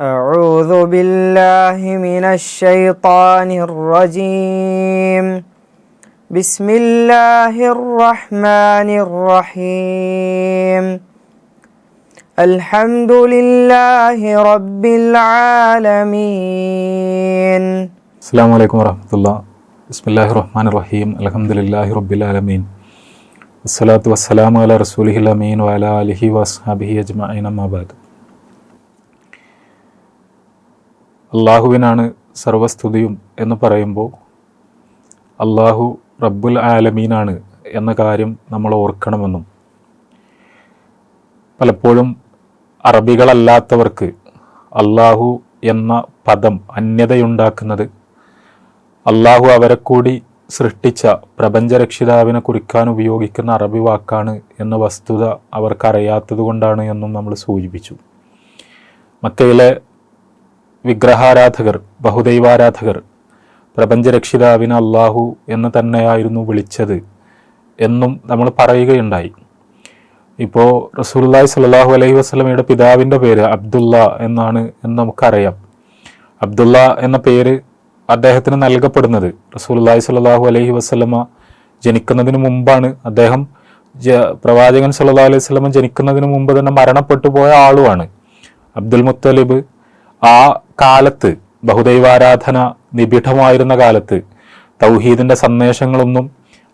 أعوذ بالله من الشيطان الرجيم. بسم الله الرحمن الرحيم. الحمد لله رب العالمين. السلام عليكم ورحمة الله. بسم الله الرحمن الرحيم. الحمد لله رب العالمين. والصلاة والسلام على رسوله الأمين وعلى آله وأصحابه أجمعين أما بعد. അള്ളാഹുവിനാണ് സർവസ്തുതിയും എന്ന് പറയുമ്പോൾ അള്ളാഹു റബ്ബുൽ ആലമീനാണ് എന്ന കാര്യം നമ്മൾ ഓർക്കണമെന്നും പലപ്പോഴും അറബികളല്ലാത്തവർക്ക് അള്ളാഹു എന്ന പദം അന്യതയുണ്ടാക്കുന്നത് അള്ളാഹു അവരെ കൂടി സൃഷ്ടിച്ച പ്രപഞ്ചരക്ഷിതാവിനെ കുറിക്കാൻ ഉപയോഗിക്കുന്ന അറബി വാക്കാണ് എന്ന വസ്തുത അവർക്കറിയാത്തതുകൊണ്ടാണ് എന്നും നമ്മൾ സൂചിപ്പിച്ചു. മക്കയിലെ വിഗ്രഹാരാധകർ ബഹുദൈവാരാധകർ പ്രപഞ്ചരക്ഷിതാവിനെ അള്ളാഹു എന്ന് തന്നെയായിരുന്നു വിളിച്ചത് എന്നും നമ്മൾ പറയുകയുണ്ടായി. ഇപ്പോൾ റസൂലുള്ളാഹി സ്വല്ലല്ലാഹു അലൈഹി വസ്ലമയുടെ പിതാവിന്റെ പേര് അബ്ദുള്ള എന്നാണ് എന്ന് നമുക്കറിയാം. അബ്ദുള്ള എന്ന പേര് അദ്ദേഹത്തിന് നൽകപ്പെടുന്നത്. റസൂലുള്ളാഹി സ്വല്ലല്ലാഹു അലൈഹി വസ്ലമ ജനിക്കുന്നതിന് മുമ്പാണ് അദ്ദേഹം പ്രവാചകൻ സല്ലാ അലൈഹി സ്വലമ ജനിക്കുന്നതിന് മുമ്പ് തന്നെ മരണപ്പെട്ടു പോയ ആളുമാണ്. അബ്ദുൽ മുത്തലിബ് ആ കാലത്ത് ബഹുദൈവാരാധന നിബിഢമായിരുന്ന കാലത്ത് തൗഹീദിന്റെ സന്ദേശങ്ങളൊന്നും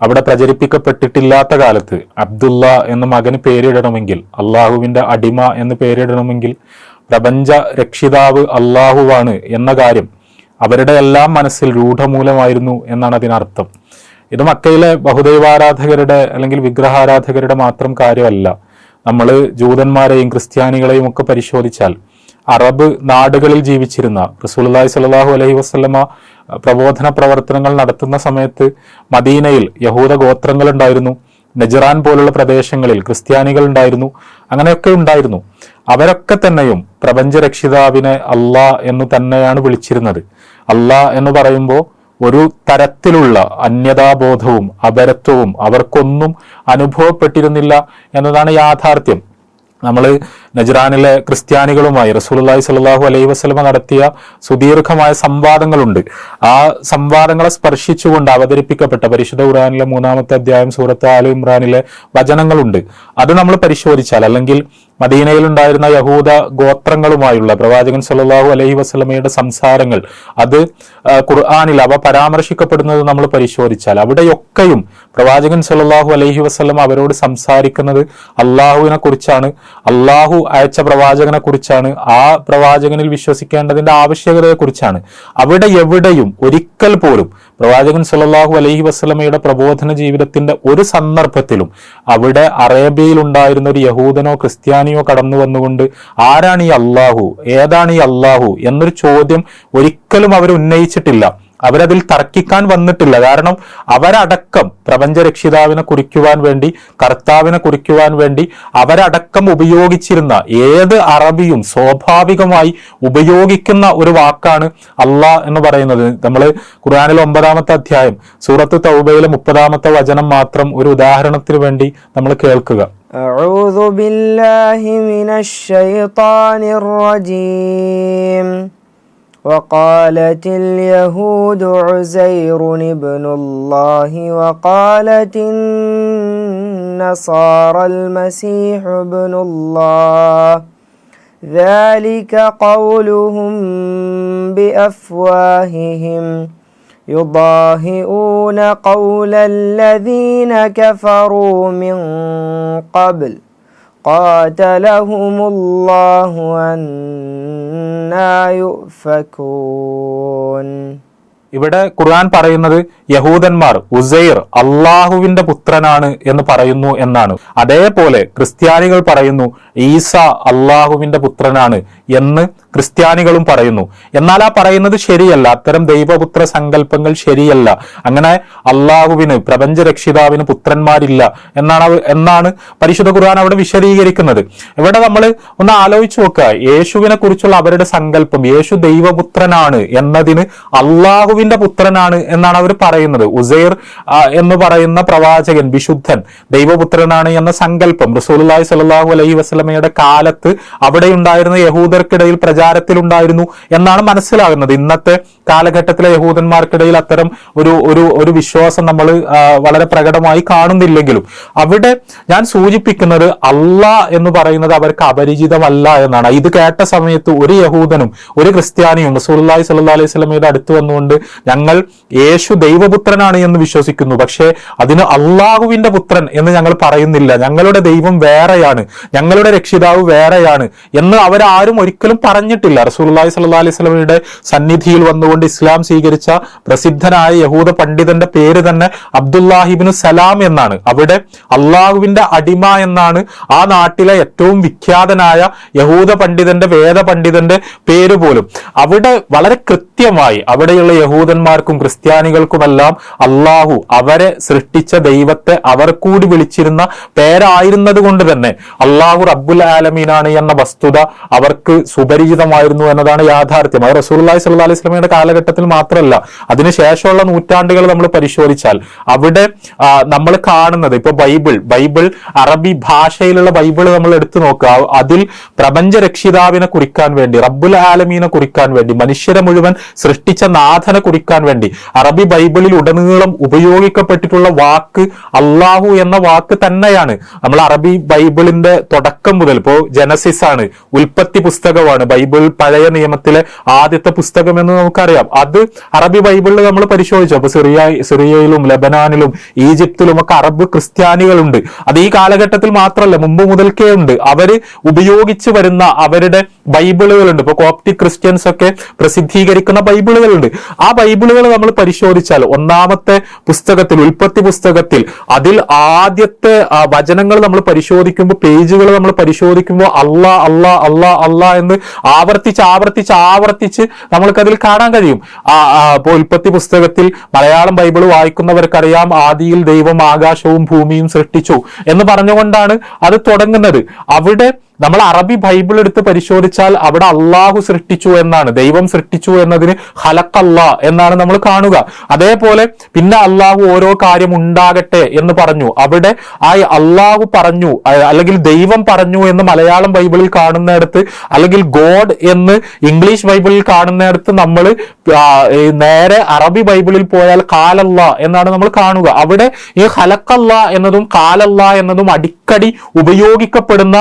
അവിടെ പ്രചരിപ്പിക്കപ്പെട്ടിട്ടില്ലാത്ത കാലത്ത് അബ്ദുള്ള എന്ന മകന് പേരിടണമെങ്കിൽ അള്ളാഹുവിന്റെ അടിമ എന്ന് പേരിടണമെങ്കിൽ പ്രപഞ്ച രക്ഷിതാവ് അള്ളാഹുവാണ് എന്ന കാര്യം അവരുടെ എല്ലാം മനസ്സിൽ രൂഢമൂലമായിരുന്നു എന്നാണ് അതിനർത്ഥം. ഇത് മക്കയിലെ ബഹുദൈവാരാധകരുടെ അല്ലെങ്കിൽ വിഗ്രഹാരാധകരുടെ മാത്രം കാര്യമല്ല. നമ്മൾ ജൂതന്മാരെയും ക്രിസ്ത്യാനികളെയും ഒക്കെ പരിശോധിച്ചാൽ അറബ് നാടുകളിൽ ജീവിച്ചിരുന്ന റസൂലുള്ളാഹി സ്വല്ലല്ലാഹു അലഹി വസല്ലമ പ്രബോധന പ്രവർത്തനങ്ങൾ നടത്തുന്ന സമയത്ത് മദീനയിൽ യഹൂദ ഗോത്രങ്ങൾ ഉണ്ടായിരുന്നു നജറാൻ പോലുള്ള പ്രദേശങ്ങളിൽ ക്രിസ്ത്യാനികൾ ഉണ്ടായിരുന്നു. അങ്ങനെയൊക്കെ ഉണ്ടായിരുന്നു. അവരൊക്കെ തന്നെയും പ്രപഞ്ച പ്രപഞ്ചരക്ഷിതാവിനെ അള്ളാ എന്ന് തന്നെയാണ് വിളിച്ചിരുന്നത്. അള്ളാ എന്ന് പറയുമ്പോൾ ഒരു തരത്തിലുള്ള അന്യതാബോധവും അപരത്വവും അവർക്കൊന്നും അനുഭവപ്പെട്ടിരുന്നില്ല എന്നതാണ് യാഥാർത്ഥ്യം. നമ്മൾ നജ്റാനിലെ ക്രിസ്ത്യാനികളുമായി റസൂലുള്ളാഹി സ്വല്ലല്ലാഹു അലൈഹി വസ്ലമ നടത്തിയ സുദീർഘമായ സംവാദങ്ങളുണ്ട്. ആ സംവാദങ്ങളെ സ്പർശിച്ചുകൊണ്ട് അവതരിപ്പിക്കപ്പെട്ട പരിശുദ്ധ ഖുർആനിലെ മൂന്നാമത്തെ അധ്യായം സൂറത്ത് ആലു ഇമ്രാനിലെ വചനങ്ങളുണ്ട്. അത് നമ്മൾ പരിശോധിച്ചാൽ അല്ലെങ്കിൽ മദീനയിൽ ഉണ്ടായിരുന്ന യഹൂദ ഗോത്രങ്ങളുമായുള്ള പ്രവാചകൻ സല്ലാഹു അലഹി വസ്ലമയുടെ സംസാരങ്ങൾ അത് ഖുർആാനിൽ അവ പരാമർശിക്കപ്പെടുന്നത് നമ്മൾ പരിശോധിച്ചാൽ അവിടെയൊക്കെയും പ്രവാചകൻ സല്ലാഹു അലഹി വസ്ലം അവരോട് സംസാരിക്കുന്നത് അള്ളാഹുവിനെ കുറിച്ചാണ് അള്ളാഹു അയച്ച പ്രവാചകനെ കുറിച്ചാണ് ആ പ്രവാചകനിൽ വിശ്വസിക്കേണ്ടതിന്റെ ആവശ്യകതയെ കുറിച്ചാണ്. അവിടെ എവിടെയും ഒരിക്കൽ പോലും പ്രവാചകൻ സല്ലല്ലാഹു അലൈഹി വസ്ലമയുടെ പ്രബോധന ജീവിതത്തിന്റെ ഒരു സന്ദർഭത്തിലും അവിടെ അറേബ്യയിൽ ഉണ്ടായിരുന്ന ഒരു യഹൂദനോ ക്രിസ്ത്യാനിയോ കടന്നു വന്നുകൊണ്ട് ആരാണ് ഈ അള്ളാഹു ഏതാണ് ഈ അള്ളാഹു എന്നൊരു ചോദ്യം ഒരിക്കലും അവർ ഉന്നയിച്ചിട്ടില്ല. അവരതിൽ തർക്കിക്കാൻ വന്നിട്ടില്ല കാരണം അവരടക്കം പ്രപഞ്ചരക്ഷിതാവിനെ കുറിക്കുവാൻ വേണ്ടി കർത്താവിനെ കുറിക്കുവാൻ വേണ്ടി അവരടക്കം ഉപയോഗിച്ചിരുന്ന ഏത് അറബിയും സ്വാഭാവികമായി ഉപയോഗിക്കുന്ന ഒരു വാക്കാണ് അള്ളാ എന്ന് പറയുന്നത് നമ്മൾ ഖുർആനിലെ ഒമ്പതാമത്തെ അധ്യായം സൂറത്ത് തൗബയിലെ മുപ്പതാമത്തെ വചനം മാത്രം ഒരു ഉദാഹരണത്തിന് വേണ്ടി നമ്മൾ കേൾക്കുക أعوذ بالله من الشيطان الرجيم وقالت اليهود عزير ابن الله وقالت النصارى المسيح ابن الله. ذلك قولهم بأفواههم. يضاهئون قول الذين كفروا من قبل. قاتلهم الله يؤفكون ഇവിടെ ഖുർആൻ പറയുന്നത് യഹൂദന്മാർ ഉസൈർ അള്ളാഹുവിന്റെ പുത്രനാണ് എന്ന് പറയുന്നു എന്നാണ്. അതേപോലെ ക്രിസ്ത്യാനികൾ പറയുന്നു ഈസ അള്ളാഹുവിന്റെ പുത്രനാണ് എന്ന് ക്രിസ്ത്യാനികളും പറയുന്നു. എന്നാൽ ആ പറയുന്നത് ശരിയല്ല. അത്തരം ദൈവപുത്ര സങ്കല്പങ്ങൾ ശരിയല്ല. അങ്ങനെ അള്ളാഹുവിന് പ്രപഞ്ച രക്ഷിതാവിന് പുത്രന്മാരില്ല എന്നാണ് എന്നാണ് പരിശുദ്ധ ഖുർആൻ അവിടെ വിശദീകരിക്കുന്നത്. ഇവിടെ നമ്മൾ ഒന്ന് ആലോചിച്ചു നോക്കുക. യേശുവിനെ കുറിച്ചുള്ള അവരുടെ സങ്കല്പം യേശു ദൈവപുത്രനാണ് എന്നതിന് അള്ളാഹുവിന്റെ പുത്രനാണ് എന്നാണ് അവർ പറയുന്നത്. ഉസൈർ എന്ന് പറയുന്ന പ്രവാചകൻ വിശുദ്ധൻ ദൈവപുത്രനാണ് എന്ന സങ്കല്പം. റസൂലുള്ളാഹി സ്വല്ലല്ലാഹു അലൈഹി വസ്ലമയുടെ കാലത്ത് അവിടെ ഉണ്ടായിരുന്ന യഹൂദർക്കിടയിൽ പ്രചാരത്തിലുണ്ടായിരുന്നു എന്നാണ് മനസ്സിലാകുന്നത്. ഇന്നത്തെ കാലഘട്ടത്തിലെ യഹൂദന്മാർക്കിടയിൽ അത്തരം ഒരു ഒരു ഒരു വിശ്വാസം നമ്മൾ വളരെ പ്രകടമായി കാണുന്നില്ലെങ്കിലും അവിടെ ഞാൻ സൂചിപ്പിക്കുന്നത് അല്ല എന്ന് പറയുന്നത് അവർക്ക് അപരിചിതമല്ല എന്നാണ്. ഇത് കേട്ട സമയത്ത് ഒരു യഹൂദനും ഒരു ക്രിസ്ത്യാനിയും റസൂലുള്ളാഹി സല്ലാ അലൈഹി സ്വലമയുടെ അടുത്ത് വന്നുകൊണ്ട് ഞങ്ങൾ യേശു ദൈവപുത്രനാണ് എന്ന് വിശ്വസിക്കുന്നു. പക്ഷേ അതിന് അള്ളാഹുവിന്റെ പുത്രൻ എന്ന് ഞങ്ങൾ പറയുന്നില്ല. ഞങ്ങളുടെ ദൈവം വേറെയാണ്. ഞങ്ങളുടെ രക്ഷിതാവ് വേറെയാണ് എന്ന് അവരാരും ഒരിക്കലും പറഞ്ഞിട്ടില്ല. റസൂലുള്ളാഹി സല്ലാ അലൈഹി സ്വലമിയുടെ സന്നിധിയിൽ വന്നുകൊണ്ട് ഇസ്ലാം സ്വീകരിച്ച പ്രസിദ്ധനായ യഹൂദ പണ്ഡിതന്റെ പേര് തന്നെ അബ്ദുല്ലാഹിബിന് സലാം എന്നാണ്. അവിടെ അള്ളാഹുവിന്റെ അടിമ എന്നാണ് ആ നാട്ടിലെ ഏറ്റവും വിഖ്യാതനായ യഹൂദ പണ്ഡിതന്റെ വേദ പണ്ഡിതന്റെ പേര് പോലും. അവിടെ വളരെ കൃത്യമായി അവിടെയുള്ള യഹൂദന്മാർക്കും ക്രിസ്ത്യാനികൾക്കുമെല്ലാം അള്ളാഹു അവരെ സൃഷ്ടിച്ച ദൈവത്തെ അവർ കൂടി വിളിച്ചിരുന്ന പേരായിരുന്നത് കൊണ്ട് തന്നെ അള്ളാഹു റബ്ബുൽ ആലമീനാണ് എന്ന വസ്തുത അവർക്ക് സുപരിചിതമായിരുന്നു എന്നതാണ് യാഥാർത്ഥ്യം. അത് റസൂലുള്ളാഹി സ്വല്ലല്ലാഹി അലൈഹി വസല്ലമയുടെ കാലഘട്ടത്തിൽ മാത്രമല്ല. അതിനുശേഷമുള്ള നൂറ്റാണ്ടുകൾ നമ്മൾ പരിശോധിച്ചാൽ അവിടെ നമ്മൾ കാണുന്നത് ഇപ്പൊ ബൈബിൾ ബൈബിൾ അറബി ഭാഷയിലുള്ള ബൈബിൾ നമ്മൾ എടുത്തു നോക്കുക. അതിൽ പ്രപഞ്ച രക്ഷിതാവിനെ കുറിക്കാൻ വേണ്ടി റബ്ബുൽ ആലമീനെ കുറിക്കാൻ വേണ്ടി മനുഷ്യരെ മുഴുവൻ സൃഷ്ടിച്ച നാഥനെ കുറിക്കാൻ വേണ്ടി അറബി ബൈബിളിൽ ഉടനീളം ഉപയോഗിക്കപ്പെട്ടിട്ടുള്ള വാക്ക് അള്ളാഹു എന്ന വാക്ക് തന്നെയാണ്. നമ്മൾ അറബി ബൈബിളിന്റെ തുടക്കം മുതൽ ഇപ്പോ ജനസിസ് ആണ് ഉൽപ്പത്തി പുസ്തകമാണ്. ബൈബിൾ പഴയ നിയമത്തിലെ ആദ്യത്തെ പുസ്തകം എന്ന് നമുക്കറിയാം. അത് അറബി ബൈബിളിൽ നമ്മൾ പരിശോധിച്ചു. അപ്പൊ സിറിയ സിറിയയിലും ലബനാനിലും ഈജിപ്തിലും ഒക്കെ അറബ് ക്രിസ്ത്യാനികളുണ്ട്. അത് ഈ കാലഘട്ടത്തിൽ മാത്രമല്ല മുമ്പ് മുതൽക്കേ ഉണ്ട്. അവർ ഉപയോഗിച്ചു വരുന്ന അവരുടെ ബൈബിളുകളുണ്ട്. ഇപ്പൊ കോപ്റ്റിക് ക്രിസ്ത്യൻസ് ഒക്കെ പ്രസിദ്ധീകരിക്കുന്ന ബൈബിളുകളുണ്ട്. ആ ബൈബിളുകൾ നമ്മൾ പരിശോധിച്ചാൽ ഒന്നാമത്തെ പുസ്തകത്തിൽ ഉൽപ്പത്തി പുസ്തകത്തിൽ അതിൽ ആദ്യത്തെ വചനങ്ങൾ നമ്മൾ പരിശോധിക്കുമ്പോൾ പേജുകൾ നമ്മൾ പരിശോധിക്കുമ്പോൾ അള്ളാ അള്ളാ അള്ളാ അള്ളാ എന്ന് ആവർത്തിച്ച് ആവർത്തിച്ച് ആവർത്തിച്ച് നമ്മൾക്കതിൽ കാണാൻ കഴിയും. ആ, ഉൽപ്പത്തി പുസ്തകത്തിൽ മലയാളം ബൈബിൾ വായിക്കുന്നവർക്കറിയാം ആദിയിൽ ദൈവം ആകാശവും ഭൂമിയും സൃഷ്ടിച്ചു എന്ന് പറഞ്ഞുകൊണ്ടാണ് അത് തുടങ്ങുന്നത്. അവിടെ നമ്മൾ അറബി ബൈബിൾ എടുത്ത് പരിശോധിച്ചാൽ അവിടെ അള്ളാഹു സൃഷ്ടിച്ചു എന്നാണ് ദൈവം സൃഷ്ടിച്ചു എന്നതിന് ഹലക്കല്ല എന്നാണ് നമ്മൾ കാണുക. അതേപോലെ പിന്നെ അള്ളാഹു ഓരോ കാര്യം ഉണ്ടാകട്ടെ എന്ന് പറഞ്ഞു. അവിടെ ആ അള്ളാഹു പറഞ്ഞു അല്ലെങ്കിൽ ദൈവം പറഞ്ഞു എന്ന് മലയാളം ബൈബിളിൽ കാണുന്നിടത്ത് അല്ലെങ്കിൽ ഗോഡ് എന്ന് ഇംഗ്ലീഷ് ബൈബിളിൽ കാണുന്നിടത്ത് നമ്മൾ നേരെ അറബി ബൈബിളിൽ പോയാൽ കാലല്ല എന്നാണ് നമ്മൾ കാണുക. അവിടെ ഈ ഹലക്കല്ല എന്നതും കാലല്ല എന്നതും അടിക്കടി ഉപയോഗിക്കപ്പെടുന്ന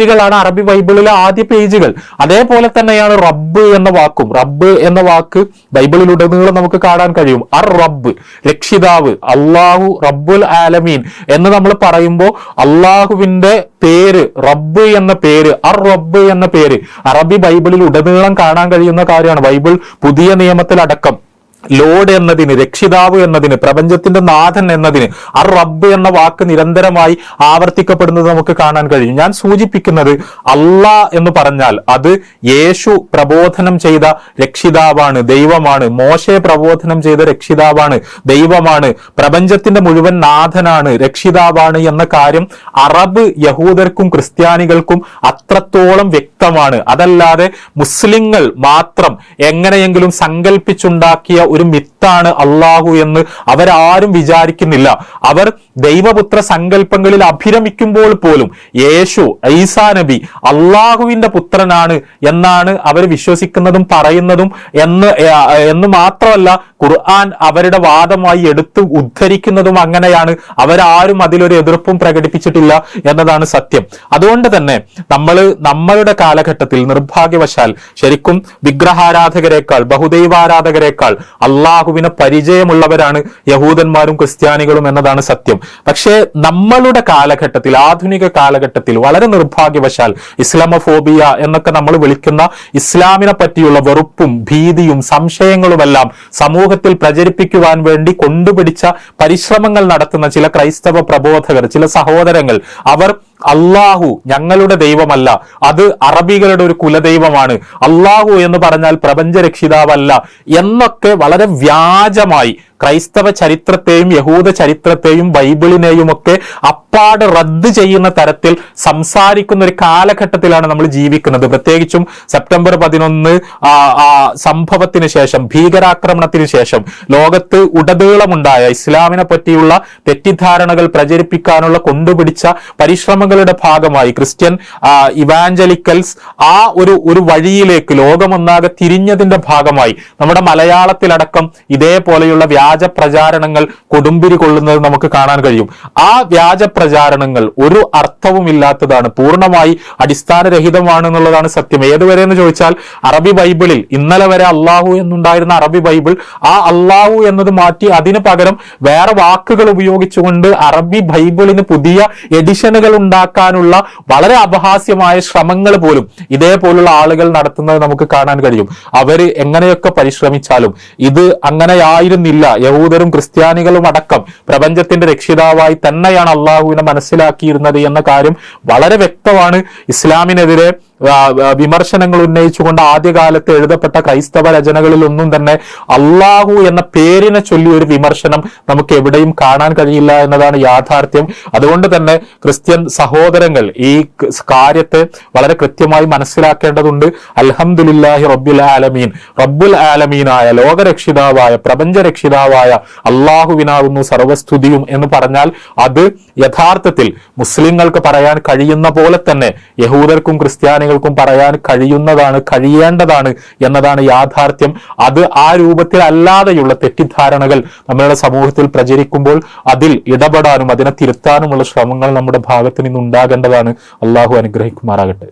പേജുകളാണ് അറബി ബൈബിളിലെ ആദ്യ പേജുകൾ. അതേപോലെ തന്നെയാണ് റബ്ബ് എന്ന വാക്കും. റബ്ബ് എന്ന വാക്ക് ബൈബിളിലുടനീളം നമുക്ക് കാണാൻ കഴിയും. അർ റബ്ബ് രക്ഷിതാവ് അള്ളാഹു റബ്ബുൽ ആലമീൻ എന്ന് നമ്മൾ പറയുമ്പോൾ അള്ളാഹുവിന്റെ പേര് റബ്ബ് എന്ന പേര് അർ റബ്ബ് എന്ന പേര് അറബി ബൈബിളിൽ ഉടനീളം കാണാൻ കഴിയുന്ന കാര്യമാണ്. ബൈബിൾ പുതിയ നിയമത്തിലടക്കം. ലോഡ് എന്നതിന് രക്ഷിതാവ് എന്നതിന് പ്രപഞ്ചത്തിന്റെ നാഥൻ എന്നതിന് അർ റബ്ബ് എന്ന വാക്ക് നിരന്തരമായി ആവർത്തിക്കപ്പെടുന്നത് നമുക്ക് കാണാൻ കഴിയും. ഞാൻ സൂചിപ്പിക്കുന്നത് അള്ളാ എന്ന് പറഞ്ഞാൽ അത് യേശു പ്രബോധനം ചെയ്ത രക്ഷിതാവാണ് ദൈവമാണ്. മോശെ പ്രബോധനം ചെയ്ത രക്ഷിതാവാണ് ദൈവമാണ്. പ്രപഞ്ചത്തിന്റെ മുഴുവൻ നാഥനാണ് രക്ഷിതാവാണ് എന്ന കാര്യം അറബ് യഹൂദർക്കും ക്രിസ്ത്യാനികൾക്കും അത്രത്തോളം വ്യക്തമാണ്. അതല്ലാതെ മുസ്ലിങ്ങൾ മാത്രം എങ്ങനെയെങ്കിലും സങ്കല്പിച്ചുണ്ടാക്കിയ ഒരു മിത്താണ് അള്ളാഹു എന്ന് അവരാരും വിചാരിക്കുന്നില്ല. അവർ ദൈവപുത്ര സങ്കല്പങ്ങളിൽ അഭിരമിക്കുമ്പോൾ പോലും യേശു ഐസാ നബി അള്ളാഹുവിന്റെ പുത്രനാണ് എന്നാണ് അവർ വിശ്വസിക്കുന്നതും പറയുന്നതും എന്ന് എന്ന് മാത്രമല്ല ഖുർആൻ അവരുടെ വാദമായി എടുത്ത് ഉദ്ധരിക്കുന്നതും അങ്ങനെയാണ്. അവരാരും അതിലൊരു എതിർപ്പും പ്രകടിപ്പിച്ചിട്ടില്ല എന്നതാണ് സത്യം. അതുകൊണ്ട് തന്നെ നമ്മൾ നമ്മളുടെ കാലഘട്ടത്തിൽ നിർഭാഗ്യവശാൽ ശരിക്കും വിഗ്രഹാരാധകരെക്കാൾ ബഹുദൈവാരാധകരെക്കാൾ അള്ളാഹു അള്ളാഹുവിനെ പരിചയമുള്ളവരാണ് യഹൂദന്മാരും ക്രിസ്ത്യാനികളും എന്നതാണ് സത്യം. പക്ഷേ നമ്മളുടെ കാലഘട്ടത്തിൽ ആധുനിക കാലഘട്ടത്തിൽ വളരെ നിർഭാഗ്യവശാൽ ഇസ്ലാമഫോബിയ എന്നൊക്കെ നമ്മൾ വിളിക്കുന്ന ഇസ്ലാമിനെ പറ്റിയുള്ള വെറുപ്പും ഭീതിയും സംശയങ്ങളുമെല്ലാം സമൂഹത്തിൽ പ്രചരിപ്പിക്കുവാൻ വേണ്ടി കൊണ്ടുപിടിച്ച പരിശ്രമങ്ങൾ നടത്തുന്ന ചില ക്രൈസ്തവ പ്രബോധകർ ചില സഹോദരങ്ങൾ അവർ അള്ളാഹു ഞങ്ങളുടെ ദൈവമല്ല അത് അറബികളുടെ ഒരു കുലദൈവമാണ് അള്ളാഹു എന്ന് പറഞ്ഞാൽ പ്രപഞ്ച രക്ഷിതാവല്ല എന്നൊക്കെ വളരെ വ്യാജമായി ക്രൈസ്തവ ചരിത്രത്തെയും യഹൂദ ചരിത്രത്തെയും ബൈബിളിനെയും ഒക്കെ അപ്പാട് റദ്ദ് ചെയ്യുന്ന തരത്തിൽ സംസാരിക്കുന്ന ഒരു കാലഘട്ടത്തിലാണ് നമ്മൾ ജീവിക്കുന്നത്. പ്രത്യേകിച്ചും സെപ്റ്റംബർ പതിനൊന്ന് സംഭവത്തിന് ശേഷം ഭീകരാക്രമണത്തിന് ശേഷം ലോകത്ത് ഉടതീളമുണ്ടായ ഇസ്ലാമിനെ പറ്റിയുള്ള തെറ്റിദ്ധാരണകൾ പ്രചരിപ്പിക്കാനുള്ള കൊണ്ടുപിടിച്ച പരിശ്രമങ്ങളുടെ ഭാഗമായി ക്രിസ്ത്യൻ ഇവാഞ്ചലിക്കൽസ് ആ ഒരു ഒരു വഴിയിലേക്ക് ലോകമൊന്നാകെ തിരിഞ്ഞതിന്റെ ഭാഗമായി നമ്മുടെ മലയാളത്തിലടക്കം ഇതേപോലെയുള്ള വ്യാജ പ്രചാരണങ്ങൾ കൊടുമ്പിരി കൊള്ളുന്നത് നമുക്ക് കാണാൻ കഴിയും. ആ വ്യാജ പ്രചാരണങ്ങൾ ഒരു അർത്ഥവുമില്ലാത്തതാണ് പൂർണമായി അടിസ്ഥാനരഹിതമാണ് എന്നുള്ളതാണ് സത്യം. ഏതുവരെ എന്ന് ചോദിച്ചാൽ അറബി ബൈബിളിൽ ഇന്നലെ വരെ അള്ളാഹു എന്നുണ്ടായിരുന്ന അറബി ബൈബിൾ ആ അള്ളാഹു എന്നത് മാറ്റി അതിന് പകരം വേറെ വാക്കുകൾ ഉപയോഗിച്ചുകൊണ്ട് അറബി ബൈബിളിന് പുതിയ എഡിഷനുകൾ ഉണ്ടാക്കാനുള്ള വളരെ അപഹാസ്യമായ ശ്രമങ്ങൾ പോലും ഇതേപോലുള്ള ആളുകൾ നടത്തുന്നത് നമുക്ക് കാണാൻ കഴിയും. അവർ എങ്ങനെയൊക്കെ പരിശ്രമിച്ചാലും ഇത് അങ്ങനെയായിരുന്നില്ല യഹൂദരും ക്രിസ്ത്യാനികളും അടക്കം പ്രപഞ്ചത്തിന്റെ രക്ഷിതാവായി തന്നെയാണ് അള്ളാഹുവിനെ മനസ്സിലാക്കിയിരുന്നത് എന്ന കാര്യം വളരെ വ്യക്തമാണ്. ഇസ്ലാമിനെതിരെ വിമർശനങ്ങൾ ഉന്നയിച്ചുകൊണ്ട് ആദ്യകാലത്ത് എഴുതപ്പെട്ട ക്രൈസ്തവ രചനകളിൽ ഒന്നും തന്നെ അള്ളാഹു എന്ന പേരിനെ ചൊല്ലി ഒരു വിമർശനം നമുക്ക് എവിടെയും കാണാൻ കഴിയില്ല എന്നതാണ് യാഥാർത്ഥ്യം. അതുകൊണ്ട് തന്നെ ക്രിസ്ത്യൻ സഹോദരങ്ങൾ ഈ കാര്യത്തെ വളരെ കൃത്യമായി മനസ്സിലാക്കേണ്ടതുണ്ട്. അലഹമുല്ലാഹി റബ്ബുൽ ആലമീൻ. റബ്ബുൽ ആലമീനായ ലോകരക്ഷിതാവായ പ്രപഞ്ചരക്ഷിതാവായ അള്ളാഹുവിനാകുന്നു സർവസ്തുതിയും എന്ന് പറഞ്ഞാൽ അത് യഥാർത്ഥത്തിൽ മുസ്ലിങ്ങൾക്ക് പറയാൻ കഴിയുന്ന പോലെ തന്നെ യഹൂദർക്കും ക്രിസ്ത്യാനികൾക്കും പറയാൻ കഴിയുന്നതാണ് കഴിയേണ്ടതാണ് എന്നതാണ് യാഥാർത്ഥ്യം. അത് ആ രൂപത്തിൽ അല്ലാതെയുള്ള തെറ്റിദ്ധാരണകൾ നമ്മളുടെ സമൂഹത്തിൽ പ്രചരിക്കുമ്പോൾ അതിൽ ഇടപെടാനും അതിനെ തിരുത്താനുമുള്ള ശ്രമങ്ങൾ നമ്മുടെ ഭാഗത്ത് നിന്ന് ഉണ്ടാകേണ്ടതാണ് അള്ളാഹു അനുഗ്രഹിക്കുമാറാകട്ടെ.